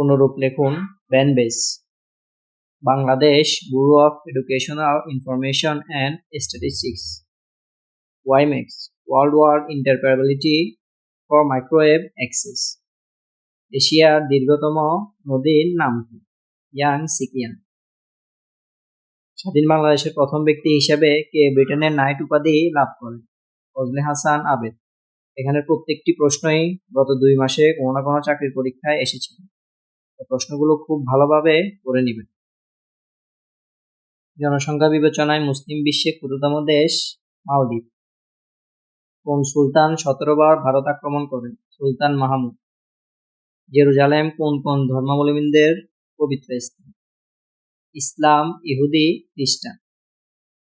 পুনরূপ লিখুন BANBEIS Bangladesh bureau of educational information and statistics WiMAX world word ইন্টারপ্রেবিলিটি for microwave access এশিয়ার দীর্ঘতম নদীর নাম কি? ইয়াং সিকিয়ান। স্বাধীন বাংলাদেশের প্রথম ব্যক্তি হিসেবে কে ব্রিটেনের নাইট উপাধি লাভ করেন ফজলে হাসান আবেদ। এখানে প্রত্যেকটি প্রশ্নই গত দুই মাসে কোনো না কোনো চাকরির পরীক্ষায় এসেছিল। প্রশ্নগুলো খুব ভালোভাবে করে নেবেন। জনসংখ্যা বিবেচনায় মুসলিম বিশ্বে ক্ষুদ্রতম দেশ মালদ্বীপ। কোন সুলতান সতেরো বার ভারত আক্রমণ করেন? সুলতান মাহমুদ। জেরুজালেম কোন কোন ধর্মাবলম্বীদের পবিত্র স্থান? ইসলাম ইহুদি খ্রিস্টান।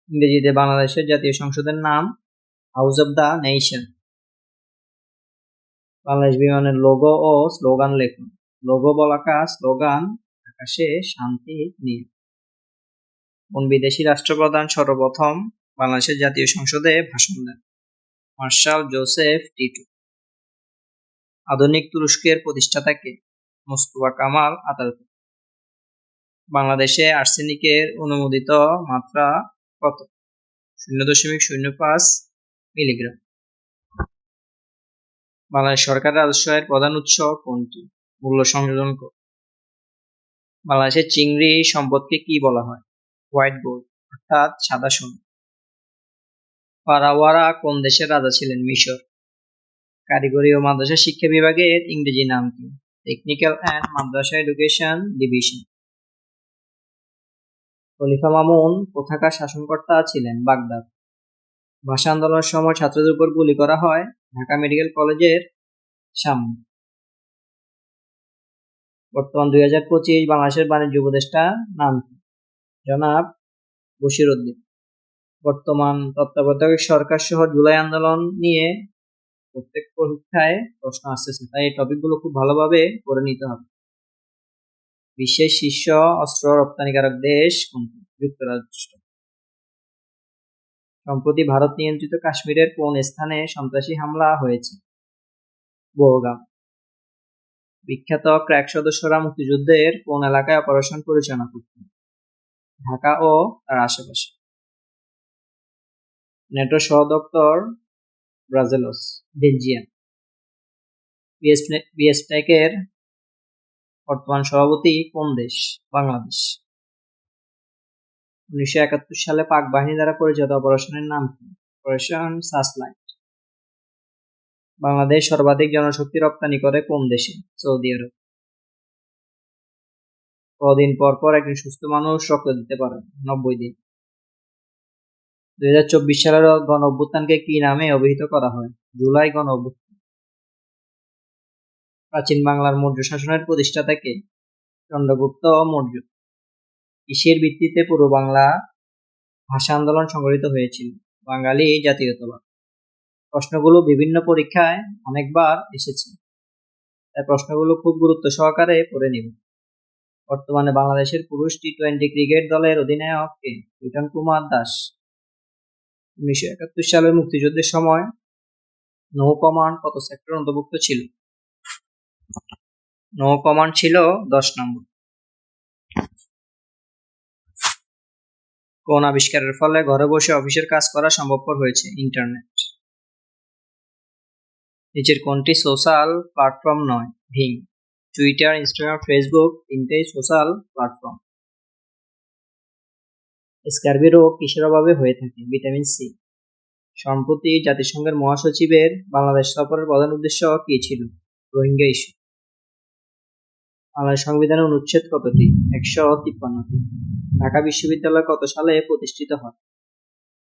ইংরেজিতে বাংলাদেশের জাতীয় সংসদের নাম house of the nation Bangladesh বিমানের লোগো ও স্লোগান লেখুন। লোগো বলাকা স্লোগান, আকাশে শান্তি নিয়ে কোন বিদেশি রাষ্ট্রপ্রধান সর্বপ্রথম বাংলাদেশের জাতীয় সংসদে ভাষণ দেন, মার্শাল জোসেফ টিটু। আধুনিক তুরস্কের প্রতিষ্ঠাতাকে মোস্তফা কামাল আতাতুর্ক বাংলাদেশে আর্সেনিকের অনুমোদিত মাত্রা কত? শূন্য দশমিক শূন্য পাঁচ মিলিগ্রাম। বাংলাদেশ সরকারের রাজস্বের প্রধান উৎস কোনটি? মূল্য সংযোজন বাংলাদেশের চিংড়ি সম্পদকে কি বলা হয়? হোয়াইট গোল্ড অর্থাৎ সাদা সোনা। ফারাওয়ারা কোন দেশের রাজা ছিলেন? মিশর। কারিগরি ও মাদ্রাসা শিক্ষা বিভাগের ইংরেজি নাম কি? Technical and madrasa education division খলিফা মামুন কোথাকার শাসনকর্তা ছিলেন? বাগদাদ। ভাষা আন্দোলনের সময় ছাত্রদের উপর গুলি করা হয় ঢাকা মেডিকেল কলেজের সামনে। বর্তমান দুই হাজার পঁচিশ বাংলাদেশের বাণিজ্য উপদেষ্টা নাম জনাব বশির উদ্দিন। বর্তমান তত্ত্বাবধায়ক সরকার সহ জুলাই আন্দোলন নিয়ে প্রত্যেক পরীক্ষায় প্রশ্ন আসতেছে। তাই এই টপিকগুলো খুব ভালোভাবে করে নিতে হবে। বিশ্বের শীর্ষ অস্ত্র রপ্তানিকারক দেশ কোনটি? যুক্তরাষ্ট্র। সম্প্রতি ভারত নিয়ন্ত্রিত কাশ্মীরের কোন স্থানে সন্ত্রাসী হামলা হয়েছে? বোরগাম বিখ্যাত ক্র্যাক সদস্যরা মুক্তিযুদ্ধের কোন এলাকায় অপারেশন পরিচালনা করতেন? ঢাকা ও তার আশেপাশে। নেটো সহ দপ্তর ব্রাজেলস, বেলজিয়াম। বিএসটেকের বর্তমান সভাপতি কোন দেশ? বাংলাদেশ। উনিশশো একাত্তর সালে পাক বাহিনী দ্বারা পরিচালিত অপারেশনের নাম কি? অপারেশন সাসলাইট বাংলাদেশ সর্বাধিক জনশক্তি রপ্তানি করে কোন দেশে? সৌদি আরব। কদিন পর পর একজন সুস্থ মানুষ রক্ত দিতে পারে নব্বই দিন। দুই হাজার চব্বিশ সালের গণ অভ্যুত্থানকে কি নামে অভিহিত করা হয়? জুলাই গণ অভ্যুত্থান। প্রাচীন বাংলার মৌর্য শাসনের প্রতিষ্ঠাতাকে চন্দ্রগুপ্ত মৌর্য। কিসের ভিত্তিতে পূর্ব বাংলা ভাষা আন্দোলন সংগঠিত হয়েছিল? বাঙালি জাতীয়তাবাদ। প্রশ্নগুলো বিভিন্ন পরীক্ষায় অনেকবার এসেছে। তাই প্রশ্নগুলো খুব গুরুত্ব সহকারে পড়ে নিব। বর্তমানে বাংলাদেশের পুরুষ টি টোয়েন্টি ক্রিকেট দলের অধিনায়ক কে? লিটন কুমার দাস। উনিশশো একাত্তর সালের মুক্তিযুদ্ধের সময় নৌ কমান্ড কত সেক্টর অন্তর্ভুক্ত ছিল? নৌ কমান্ড ছিল দশ নম্বর। কোন আবিষ্কারের ফলে ঘরে বসে অফিসের কাজ করা সম্ভবপর হয়েছে ইন্টারনেট নিচের কোনটি সোশ্যাল প্ল্যাটফর্ম নয় ভিং টুইটার ইনস্টাগ্রাম ফেসবুক তিনটেই সোশ্যাল প্ল্যাটফর্ম স্কার্বি রোগ কিসের অভাবে হয়ে থাকে? ভিটামিন সি সম্প্রতি জাতিসংঘের মহাসচিবের বাংলাদেশ সফরের প্রধান উদ্দেশ্য কি ছিল? রোহিঙ্গা ইস্যু বাংলাদেশ সংবিধানের অনুচ্ছেদ কতটি? একশো তিপ্পান্নটি। ঢাকা বিশ্ববিদ্যালয় কত সালে প্রতিষ্ঠিত হয়?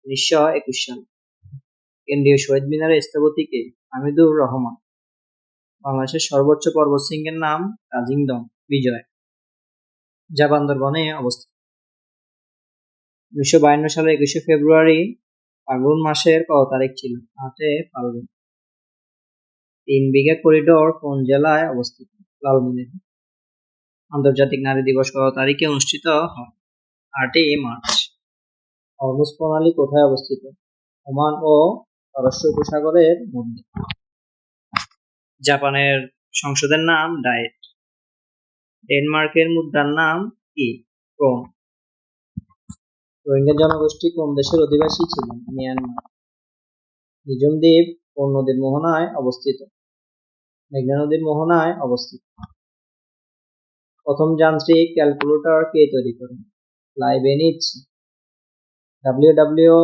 উনিশশো একুশ সালে। কেন্দ্রীয় শহীদ মিনারের স্থপতিকে হামিদুর রহমান। বাংলাদেশের সর্বোচ্চ পর্বতশৃঙ্গের নাম কাজিংডং বিজয়, যা বান্দরবনে অবস্থিত। উনিশশো বায়ান্ন সালের একুশে ফেব্রুয়ারি ফাল্গুন মাসের কত তারিখ ছিল? আটে ফাল্গুন। তিন বিঘা করিডোর কোন জেলায় অবস্থিত? লালমনিরহাট। আন্তর্জাতিক নারী দিবস কত তারিখে অনুষ্ঠিত হয়? আটই মার্চ। হরমুজ প্রণালী কোথায় অবস্থিত? ওমান ও পারস্য উপসাগরের মধ্যে জাপানের সংসদের নাম ডায়েট। ডেনমার্কের মুদ্রার নাম কি? ক্রোন রোহিঙ্গা জনগোষ্ঠী কোন দেশের অধিবাসী ছিলেন? মিয়ানমার। নিজম দ্বীপ কোন নদীর মোহনায় অবস্থিত? মেঘনা নদীর মোহনায় অবস্থিত। প্রথম যান্ত্রিক ক্যালকুলেটর কে তৈরি করেন? লাইবেনিজ ডাব্লিউ ডাব্লিউ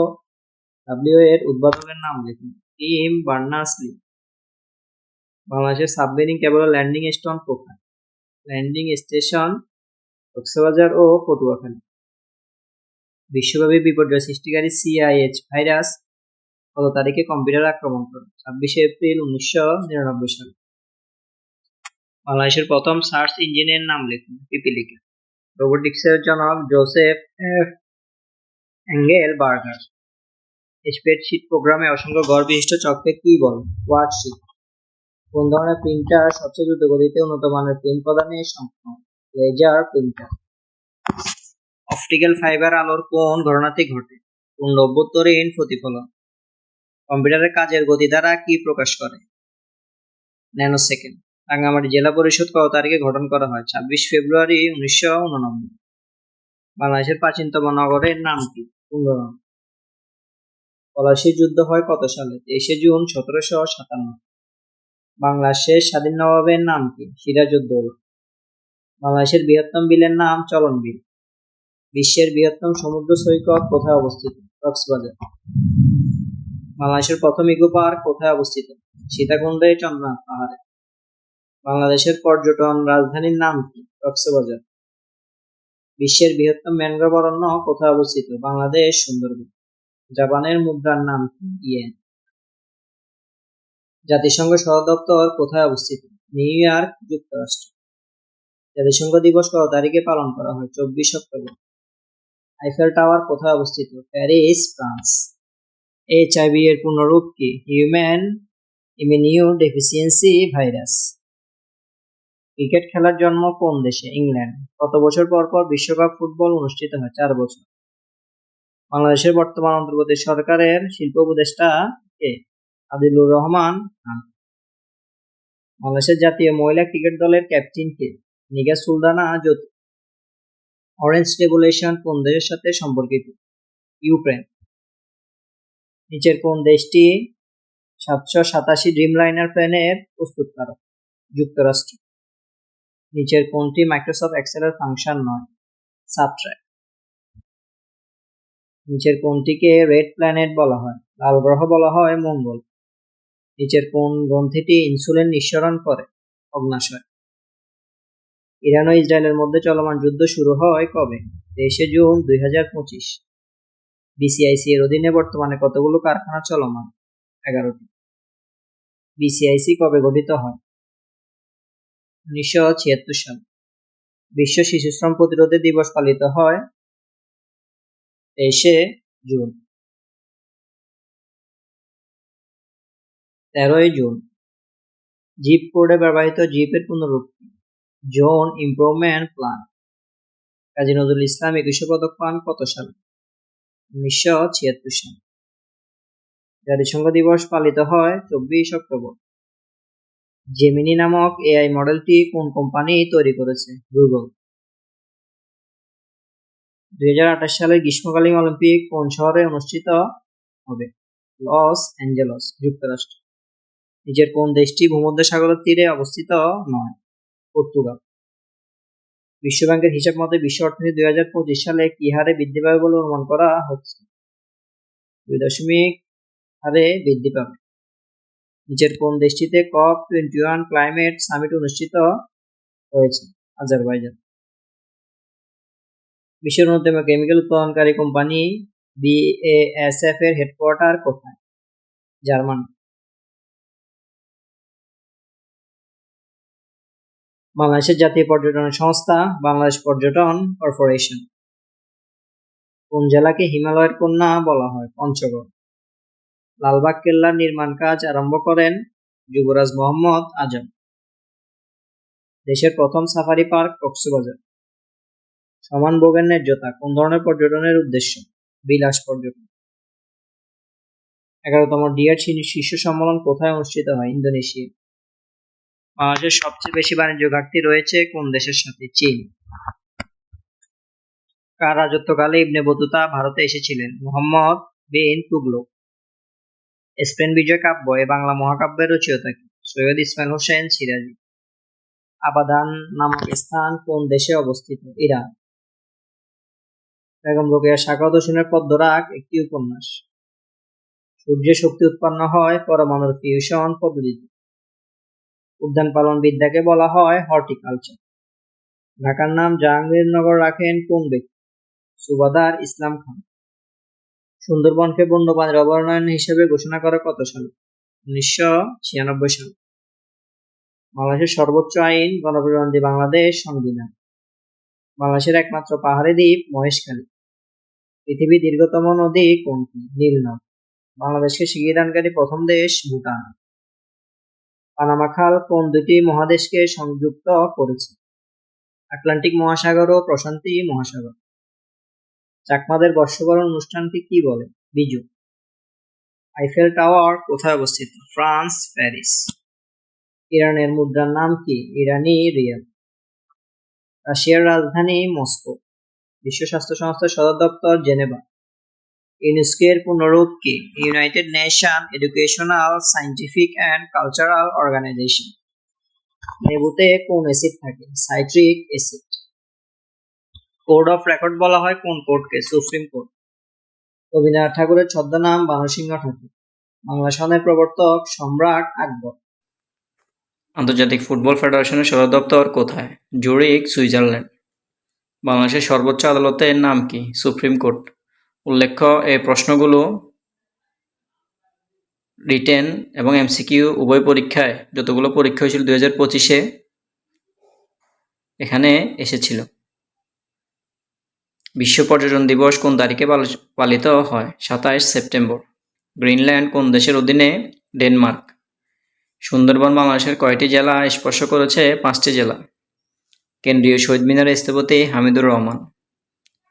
ডাব্লিউ এর উদ্ভাবকের নাম লিখুন। টিম বার্নার্সলি বাংলাদেশের সাবমেরিন কেবল ল্যান্ডিং স্টোন কোথায় ল্যান্ডিং স্টেশন কক্সবাজার ও পটুয়াখালী। বিশ্বব্যাপী বিপর্যয় সৃষ্টিকারী সিআইএইচ ভাইরাস কত তারিখে কম্পিউটার আক্রমণ করে? ছাব্বিশে এপ্রিল উনিশশো নিরানব্বই সালে। বাংলাদেশের প্রথম সার্চ ইঞ্জিনের নাম লিখুন, পিপিলিকা। রোবোটিক্সের জনক Joseph F Engelberger. Spreadsheet প্রোগ্রামে অসংখ্য গড় বিশিষ্ট চককে কি বলে? ওয়ার্ডশিট কোন ধরনের প্রিন্টার সবচেয়ে দ্রুত গতিতে উন্নত মানের প্রিন্ট প্রদানে সক্ষম? লেজার প্রিন্টার অপটিক্যাল ফাইবার আলোর কোন ঘটনাতে ঘটে। কোন অভ্যন্তরীণ প্রতিফলন? কম্পিউটারের কাজের গতি দ্বারা কি প্রকাশ করে? ন্যানো সেকেন্ড রাঙ্গামাটি জেলা পরিষদ কত তারিখে গঠন করা হয়? ছাব্বিশ ফেব্রুয়ারি উনিশশো উননব্বই। বাংলাদেশের প্রাচীনতম নগরের নাম কি? কুন্দরাম পলাশীর যুদ্ধ হয় কত সালে? তেইশে জুন, সতেরোশো সাতান্ন। বাংলাদেশের স্বাধীন নবাবের নাম কি? সিরাজউদ্দৌলা বাংলাদেশের বৃহত্তম বিলের নাম চলন বিল বিশ্বের বৃহত্তম সমুদ্র সৈকত কোথায় অবস্থিত? কক্সবাজার। বাংলাদেশের প্রথম ইকো পার্ক কোথায় অবস্থিত? সীতাকুণ্ডে চন্দ্রনাথ পাহাড়ে। বাংলাদেশের পর্যটন রাজধানীর নাম কি? কক্সবাজার। বিশ্বের বৃহত্তম ম্যানগ্রোভ অরণ্য কোথায় অবস্থিত? বাংলাদেশ, সুন্দরবন। জাপানের মুদ্রার নাম ইয়েন জাতিসংঘ সদর দপ্তর কোথায় অবস্থিত? নিউ ইয়র্ক, যুক্তরাষ্ট্র। জাতিসংঘ দিবস কত তারিখে পালন করা হয়? চব্বিশ অক্টোবর। আইফেল টাওয়ার কোথায় অবস্থিত? Paris, France. এইচআইভি এর পূর্ণরূপ কি? Human immuno deficiency virus cricket খেলার জন্ম কোন দেশে? ইংল্যান্ড। কত বছর পর পর বিশ্বকাপ ফুটবল অনুষ্ঠিত হয়? চার বছর। বাংলাদেশের বর্তমান অন্তর্গত সরকারের শিল্প উপদেষ্টা কে? আদিলুর রহমান বাংলাদেশের জাতীয় মহিলা ক্রিকেট দলের ক্যাপ্টেন কে? নিগা সুলতানা জ্যোতি। অরেঞ্জ রেগুলেশন কোন দেশের সাথে সম্পর্কিত? ইউক্রেন। নিচের কোন দেশটি সাতশো সাতাশি ড্রিমলাইনার প্ল্যানের প্রস্তুতকারক? যুক্তরাষ্ট্র। নিচের কোনটি মাইক্রোসফট এক্সেলের ফাংশন নয়? সাবট্র্যাক নিচের কোনটিকে রেড প্ল্যানেট বলা হয়, লাল গ্রহ বলা হয় মঙ্গল। নিচের কোন গ্রন্থিটি ইনসুলিন নিঃসরণ করে, অগ্নাশয়। ইরান ও ইসরায়েলের মধ্যে চলমান যুদ্ধ শুরু হয় কবে? তেইশে জুন দুই হাজার পঁচিশ। বিসিআইসি এর অধীনে বর্তমানে কতগুলো কারখানা চলমান? এগারোটি। বিসিআইসি কবে গঠিত হয়? উনিশশো ছিয়াত্তর সাল। বিশ্ব শিশু শ্রম প্রতিরোধে দিবস পালিত হয় তেইশে জুন। তেরোই জুন। জিপ কোডে ব্যবহৃত জিপের পুনরূপ zone improvement plan. Kazi Nazrul Islam Ekushey Padak পান কত সালে? উনিশশো ছিয়াত্তর সাল। জাতিসংঘ দিবস পালিত হয় চব্বিশ অক্টোবর। জেমিনি নামক এআই মডেলটি কোন কোম্পানি তৈরি করেছে? গুগল দুই সালের গ্রীষ্মকালীন অলিম্পিক কোন শহরে অনুষ্ঠিত হবে? লস অ্যাঞ্জেলস, যুক্তরাষ্ট্র। নিজের কোন দেশটি ভূমধ্যসাগরের তীরে অবস্থিত নয়? পর্তুগাল। বিশ্বব্যাংকের হিসাব মতে বিশ্ব অর্থনীতি দুই হাজার পঁচিশ সালে কি হারে বৃদ্ধি পাবে বলে অনুমান করা হচ্ছে? দুই দশমিক হারে বৃদ্ধি পাবে। নিচের কোন দেশটিতে COP twenty one climate summit অনুষ্ঠিত হয়েছে? আজারবাইজান। বিশ্বের অন্যতম কেমিক্যাল উৎপাদনকারী কোম্পানি বিএএসএফ এর হেডকোয়ার্টার কোথায়? জার্মানি। বাংলাদেশের জাতীয় পর্যটন সংস্থা, বাংলাদেশ পর্যটন কর্পোরেশন। কোন জেলাকে হিমালয়ের কন্যা বলা হয়? পঞ্চগড়। লালবাগ কেল্লার নির্মাণ কাজ আরম্ভ করেন যুবরাজ মোহাম্মদ আজম। দেশের প্রথম সাফারি পার্ক কক্সবাজার। সমান ভোগের ন্যায্যতা কোন ধরনের পর্যটনের উদ্দেশ্য? বিলাস পর্যটন। এগারোতম ডিয়ার শীর্ষ সম্মেলন কোথায় অনুষ্ঠিত হয়? ইন্দোনেশিয়া বাংলাদেশের সবচেয়ে বেশি বাণিজ্য ঘাটতি রয়েছে কোন দেশের সাথে? চীন। কার রাজত্বকালে ইবনে বতুতা ভারতে এসেছিলেন? মোহাম্মদ বিন তুগলক। স্পেন বিজয় কাব্য এ বাংলা মহাকাব্যের রচয়িতা কি? সৈয়দ ইসমাইল হোসেন সিরাজি। আবাদান নামক স্থান কোন দেশে অবস্থিত? ইরান। বেগম রোকেয়া সাকাত হোসেনের পদ্মরাগ একটি উপন্যাস। সূর্যের শক্তি উৎপন্ন হয়, পরমাণুর ফিউশন পদ্ধতিতে। উদ্যান পালন বিদ্যাকে বলা হয় হর্টিকালচার। ঢাকার নাম জাহাঙ্গীরনগর রাখেন কোন ব্যক্তি? সুবাদার ইসলাম খান। সুন্দরবনকে বন্যপ্রাণীর অভয়ারণ্য হিসেবে ঘোষণা করে কত সালে? উনিশশো ছিয়ানব্বই সালে। বাংলাদেশের সর্বোচ্চ আইন, গণপ্রজাতন্ত্রী বাংলাদেশ সংবিধান। বাংলাদেশের একমাত্র পাহাড়ি দ্বীপ মহেশখালী। পৃথিবীর দীর্ঘতম নদী কোনটি? নীল নদ। বাংলাদেশকে স্বীকৃতিদানকারী প্রথম দেশ ভুটান। পানামা খাল কোন দুটি মহাদেশকে সংযুক্ত করেছে? আটলান্টিক মহাসাগর ও প্রশান্তি মহাসাগর। চাকমাদের বর্ষবরণ অনুষ্ঠানকে কি বলে? বিজু। আইফেল টাওয়ার কোথায় অবস্থিত? France, Paris. ইরানের মুদ্রার নাম কি? ইরানি রিয়াল। রাশিয়ার রাজধানী মস্কো। বিশ্ব স্বাস্থ্য সংস্থার সদর দপ্তর জেনেভা। ইউনেস্কোর পুনরূপ কি? United Nation Educational Scientific and Cultural Organization. লেবুতে কোন অ্যাসিড থাকে? Citric acid. Code of record বলা হয় কোন কোর্টকে সুপ্রিম কোর্ট। রবীন্দ্রনাথ ঠাকুরের ছদ্মনাম বানরসিংহ ঠাকুর। বাংলা সনের প্রবর্তক সম্রাট আকবর। আন্তর্জাতিক ফুটবল ফেডারেশনের সদর দপ্তর কোথায়? Zurich Switzerland. বাংলাদেশের সর্বোচ্চ আদালতের নাম কি? Supreme court. উল্লেখ্য এই প্রশ্নগুলো রিটেন এবং এমসিকিউ উভয় পরীক্ষায় যতগুলো পরীক্ষা হয়েছিল দুই হাজার পঁচিশে, এখানে এসেছিল। বিশ্ব পর্যটন দিবস কোন তারিখে পাল- পালিত হয়? সাতাইশ সেপ্টেম্বর। গ্রিনল্যান্ড কোন দেশের অধীনে? ডেনমার্ক। সুন্দরবন বাংলাদেশের কয়টি জেলা স্পর্শ করেছে? পাঁচটি জেলা। কেন্দ্রীয় শহীদ মিনারের স্থপতি হামিদুর রহমান।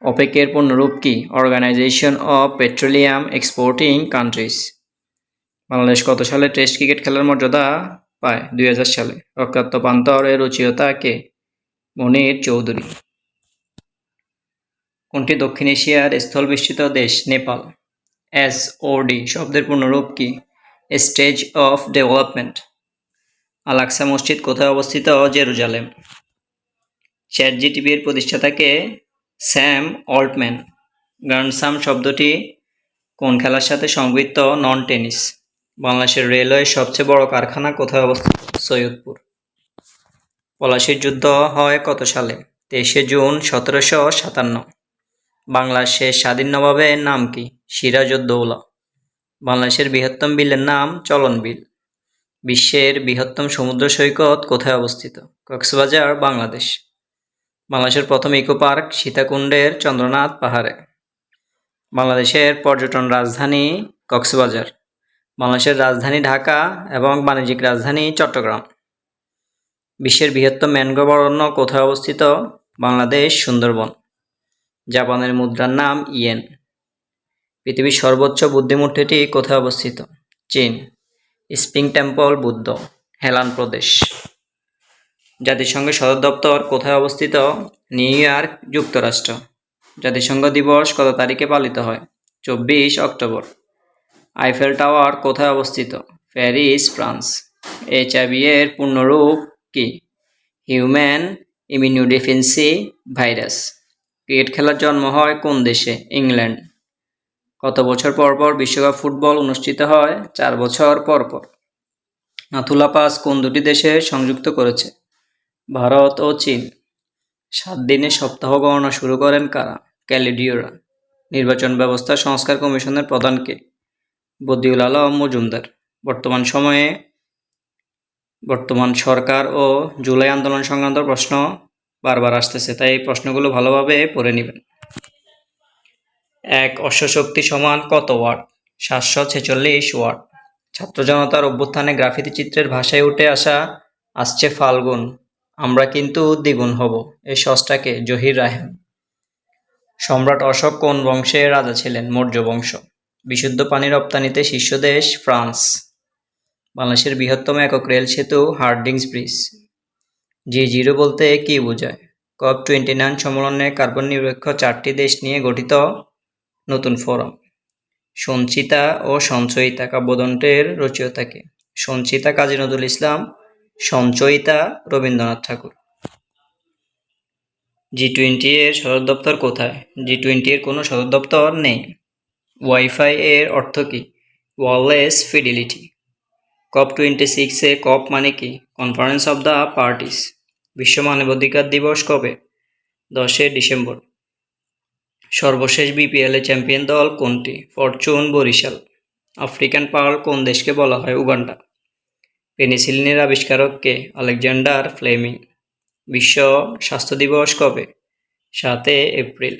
ওপেকের পূর্ণরূপ কি? Organization of Petroleum Exporting Countries Bangladesh কত সালে টেস্ট ক্রিকেট খেলার মর্যাদা পায়? দুই হাজার সালে। পান্তর এর রচয়িতা কে? মনির চৌধুরী। কোনটি দক্ষিণ এশিয়ার স্থলবেষ্টিত দেশ? নেপাল। এস ও ডি শব্দের পূর্ণরূপ কি? স্টেজ অফ ডেভেলপমেন্ট আলাক্সা মসজিদ কোথায় অবস্থিত? জেরুজালেম। চ্যাট জিটিভির প্রতিষ্ঠাতাকে স্যাম অল্টম্যান। গ্রান্ডসাম শব্দটি কোন খেলার সাথে সংযুক্ত নন টেনিস। বাংলাদেশের রেলওয়ের সবচেয়ে বড় কারখানা কোথায় অবস্থিত? সৈয়দপুর। পলাশির যুদ্ধ হয় কত সালে? তেইশে জুন সতেরোশো সাতান্ন। বাংলাদেশের স্বাধীন নবাবের নাম কি? সিরাজউদ্দৌলা। বাংলাদেশের বৃহত্তম বিলের নাম চলন বিল বিশ্বের বৃহত্তম সমুদ্র সৈকত কোথায় অবস্থিত? কক্সবাজার, বাংলাদেশ। বাংলাদেশের প্রথম ইকো পার্ক সীতাকুণ্ডের চন্দ্রনাথ পাহাড়ে। বাংলাদেশের পর্যটন রাজধানী কক্সবাজার। বাংলাদেশের রাজধানী ঢাকা এবং বাণিজ্যিক রাজধানী চট্টগ্রাম। বিশ্বের বৃহত্তম ম্যানগ্রোভ অরণ্য কোথায় অবস্থিত? বাংলাদেশ, সুন্দরবন। জাপানের মুদ্রার নাম ইয়েন। পৃথিবীর সর্বোচ্চ বুদ্ধিমূর্তিটি কোথায় অবস্থিত? চীন। Spring temple, Buddha. হেলান প্রদেশ। জাতিসংঘের সদর দপ্তর কোথায় অবস্থিত? নিউ ইয়র্ক, যুক্তরাষ্ট্র। জাতিসংঘ দিবস কত তারিখে পালিত হয়? চব্বিশ অক্টোবর। আইফেল টাওয়ার কোথায় অবস্থিত? Paris, France. এইচ এইচআইভি এর পূর্ণরূপ কি? Human ইমিউনোডিফেন্সি virus. ক্রিকেট খেলার জন্ম হয় কোন দেশে? ইংল্যান্ড। কত বছর পর পর বিশ্বকাপ ফুটবল অনুষ্ঠিত হয়? চার বছর পর পর। নাথুলা পাস কোন দুটি দেশে সংযুক্ত করেছে? ভারত ও চীন। সাত দিনের সপ্তাহ গণনা শুরু করেন কারা? ক্যালিডিওরা। নির্বাচন ব্যবস্থা সংস্কার কমিশনের প্রধানকে। বদিউল আলম মজুমদার। বর্তমান সময়ে বর্তমান সরকার ও জুলাই আন্দোলন সংক্রান্ত প্রশ্ন বারবার আসতেছে, তাই এই প্রশ্নগুলো ভালোভাবে পড়ে নেবেন। এক অশ্বশক্তি সমান কত ওয়াট? সাতশো ছেচল্লিশ ওয়াট। ছাত্র জনতার অভ্যুত্থানে গ্রাফিতি চিত্রের ভাষায় উঠে আসা আসছে ফাল্গুন। আমরা কিন্তু দ্বিগুণ হব এই সসটাকে জহির রাহেন সম্রাট অশোক কোন বংশে রাজা ছিলেন? মৌর্য বংশ। বিশুদ্ধ পানি রপ্তানিতে শীর্ষ দেশ ফ্রান্স। বাংলাদেশের বৃহত্তম একক রেল সেতু হার্ডিংস ব্রিজ। জি জিরো বলতে কি বোঝায়? কপ টোয়েন্টি নাইন সম্মেলনে কার্বন নিরপেক্ষ চারটি দেশ নিয়ে গঠিত নতুন ফোরাম। সঞ্চিতা ও সঞ্চয়িতা কাব্যদণ্ডের রচয়িতাকে সঞ্চিতা কাজী নজরুল ইসলাম সঞ্চয়িতা রবীন্দ্রনাথ ঠাকুর। জি টোয়েন্টি এর সদর দপ্তর কোথায়? জি টোয়েন্টি এর কোনো সদর দপ্তর নেই। ওয়াইফাই এর অর্থ কী? ওয়ারলেস ফিডিলিটি কপ টোয়েন্টি সিক্সে কপ মানে কি? কনফারেন্স অফ দ্য পার্টিস বিশ্ব মানবাধিকার দিবস কবে? দশই ডিসেম্বর। সর্বশেষ বিপিএলে চ্যাম্পিয়ন দল কোনটি? ফরচুন বরিশাল। আফ্রিকান পার্ল কোন দেশকে বলা হয়? উগান্ডা। পেনিসিলিনের আবিষ্কারককে আলেকজান্ডার ফ্লেমিং বিশ্ব স্বাস্থ্য দিবস কবে? সাতে এপ্রিল।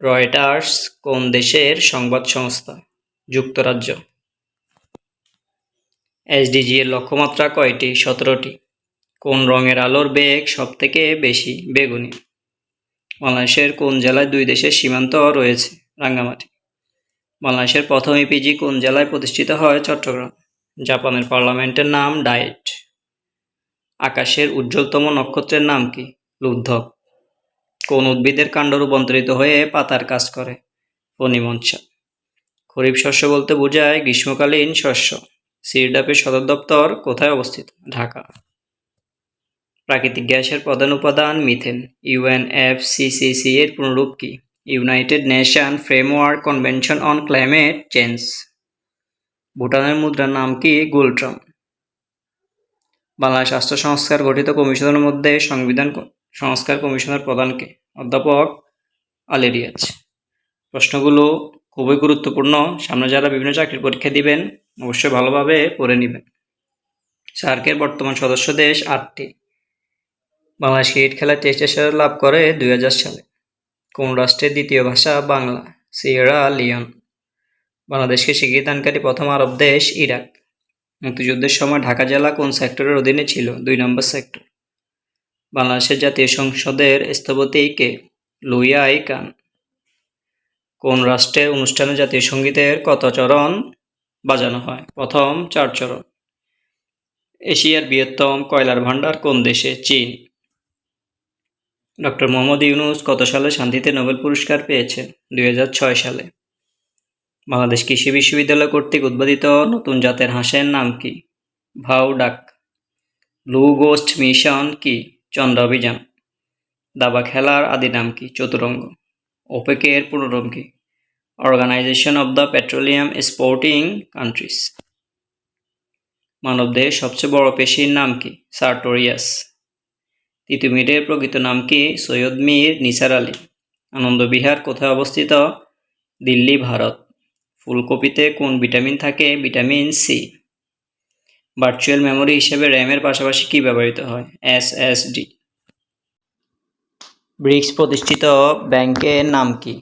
রয়টার্স কোন দেশের সংবাদ সংস্থা? যুক্তরাজ্য। এসডিজি এর লক্ষ্যমাত্রা কয়টি? সতেরোটি। কোন রঙের আলোর বেগ সবথেকে বেশি? বেগুনি। বাংলাদেশের কোন জেলায় দুই দেশের সীমান্ত রয়েছে? রাঙ্গামাটি। বাংলাদেশের প্রথম ইপিজি কোন জেলায় প্রতিষ্ঠিত হয়? চট্টগ্রাম। জাপানের পার্লামেন্টের নাম ডায়েট। আকাশের উজ্জ্বলতম নক্ষত্রের নাম কি? লুব্ধক কোন উদ্ভিদের কাণ্ড রূপান্তরিত হয়ে পাতার কাজ করে? ফণিমঞ্চা খরিফ শস্য বলতে বোঝায় গ্রীষ্মকালীন শস্য। সিরডাপের সদর দপ্তর কোথায় অবস্থিত? ঢাকা। প্রাকৃতিক গ্যাসের প্রধান উপাদান মিথেন। ইউএনএফসিসিসি এর পুনরূপ কি? United Nation Framework Convention on Climate Change. ভুটানের মুদ্রার নাম কি? গুলট্রাম। বাংলা স্বাস্থ্য সংস্কার গঠিত কমিশনের মধ্যে সংবিধান সংস্কার কমিশনের প্রধানকে অধ্যাপক আলেরিয়াজ প্রশ্নগুলো খুবই গুরুত্বপূর্ণ। সামনে যারা বিভিন্ন চাকরির পরীক্ষা দিবেন, অবশ্যই ভালোভাবে পড়ে নেবেন। সার্কের বর্তমান সদস্য দেশ আটটি। বাংলাদেশ ক্রিকেট খেলায় টেস্ট লাভ করে দুই হাজার সালে। কোন রাষ্ট্রের দ্বিতীয় ভাষা বাংলা? Sierra Leone. বাংলাদেশকে স্বীকৃতিদানকারী প্রথম আরব দেশ ইরাক। মুক্তিযুদ্ধের সময় ঢাকা জেলা কোন সেক্টরের অধীনে ছিল? দুই নম্বর সেক্টর। বাংলাদেশের জাতীয় সংসদের স্থপতি কে? লুইয়াই কান। কোন রাষ্ট্রের অনুষ্ঠানে জাতীয় সঙ্গীতের কত চরণ বাজানো হয়? প্রথম চার চরণ। এশিয়ার বৃহত্তম কয়লার ভাণ্ডার কোন দেশে? চীন। ডক্টর মোহাম্মদ ইউনুস কত সালে শান্তিতে নোবেল পুরস্কার পেয়েছেন? দুই হাজার ছয় সালে। বাংলাদেশ কৃষি বিশ্ববিদ্যালয় কর্তৃক উদ্বোধিত নতুন জাতের হাঁসের নাম কি? ভাউ ডাক। ব্লু গোস্ট মিশন কি? চন্দ্র অভিযান। দাবা খেলার আদি নাম কি? চতুরঙ্গ। ওপেকের পুনরূপ কি? Organization of the Petroleum Sporting Countries. মানবদেহের সবচেয়ে বড় পেশির নাম কি? সার্টোরিয়াস। তিতুমিরের প্রকৃত নাম কি? সৈয়দ মীর নিসার আলী। আনন্দবিহার কোথায় অবস্থিত? দিল্লি, ভারত। ফুলকপিতে কোন ভিটামিন থাকে? ভিটামিন সি ভার্চুয়াল মেমোরি হিসেবে র্যামের পাশাপাশি কি ব্যবহৃত হয়? এসএসডি ব্রিক্স প্রতিষ্ঠিত ব্যাংকের নাম কি?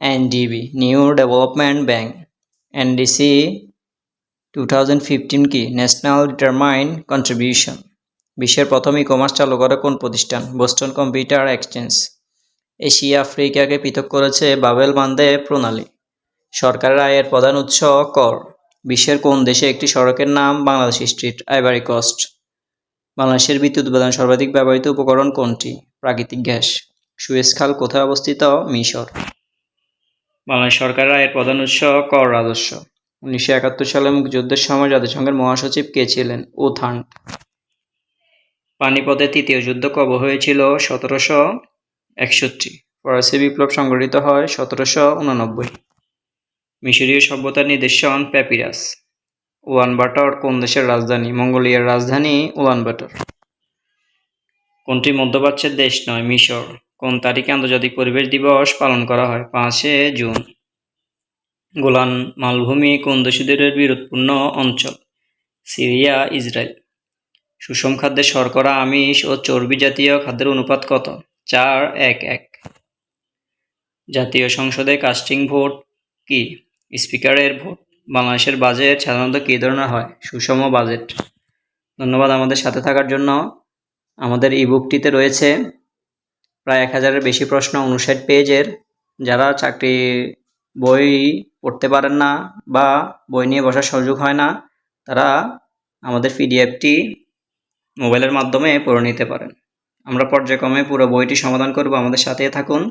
NDB new development bank NDC two thousand fifteen কি? ন্যাশনাল ডিটারমাইন কন্ট্রিবিউশন বিশ্বের প্রথম ই কমার্স চালু করে কোন প্রতিষ্ঠান? বোস্টন কম্পিউটার এক্সচেঞ্জ এশিয়া, আফ্রিকাকে পৃথক করেছে বাবেল বান্দে প্রণালী। সরকারের আয়ের প্রধান উৎস কর। বিশ্বের কোন দেশে একটি সড়কের নাম? বাংলাদেশ স্ট্রিট আইভারি কস্ট বাংলাদেশের বিদ্যুৎ উৎপাদন সর্বাধিক ব্যবহৃত উপকরণ কোনটি? প্রাকৃতিক গ্যাস। সুয়েজ খাল কোথায় অবস্থিত? মিশর। বাংলাদেশ সরকারের আয়ের প্রধান উৎস কর রাজস্ব। উনিশশো একাত্তর সালে মুক্তিযুদ্ধের সময় জাতিসংঘের মহাসচিব কে ছিলেন? উথান্ট পানিপথে তৃতীয় যুদ্ধ কবে হয়েছিল সতেরোশো একষট্টি। ফরাসি বিপ্লব সংগঠিত হয় সতেরোশো উননব্বই। মিশরীয় সভ্যতার নিদর্শন প্যাপিরাস। উলানবাটর কোন দেশের রাজধানী? মঙ্গোলিয়ার রাজধানী উলানবাটর কোনটি মধ্যপ্রাচ্যের দেশ নয়? মিশর। কোন তারিখে আন্তর্জাতিক পরিবেশ দিবস পালন করা হয়? পাঁচে জুন। গোলান মালভূমি কোন দেশীদের বিরোধপূর্ণ অঞ্চল? Syria, Israel. সুষম খাদ্যে শর্করা, আমিষ ও চর্বি জাতীয় খাদ্যের অনুপাত কত? চার, এক এক। জাতীয় সংসদে কাস্টিং ভোট কি? স্পিকারের ভোট বাংলাদেশের বাজেট সাধারণত কী ধরনের হয়? সুষম বাজেট ধন্যবাদ আমাদের সাথে থাকার জন্য। আমাদের ইবুকটিতে রয়েছে প্রায় এক হাজারের বেশি প্রশ্ন উনষাট পেজের যারা চাকরি বই পড়তে পারেন না বা বই নিয়ে বসার সুযোগ হয় না, তারা আমাদের পিডিএফটি মোবাইলের মাধ্যমে পড়ে নিতে পারেন। আমরা পর্যায়ক্রমে পুরো বইটি সমাধান করব। আমাদের সাথে থাকুন।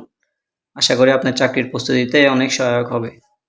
আশা করি আপনার চাকরির প্রস্তুতিতে অনেক সহায়ক হবে।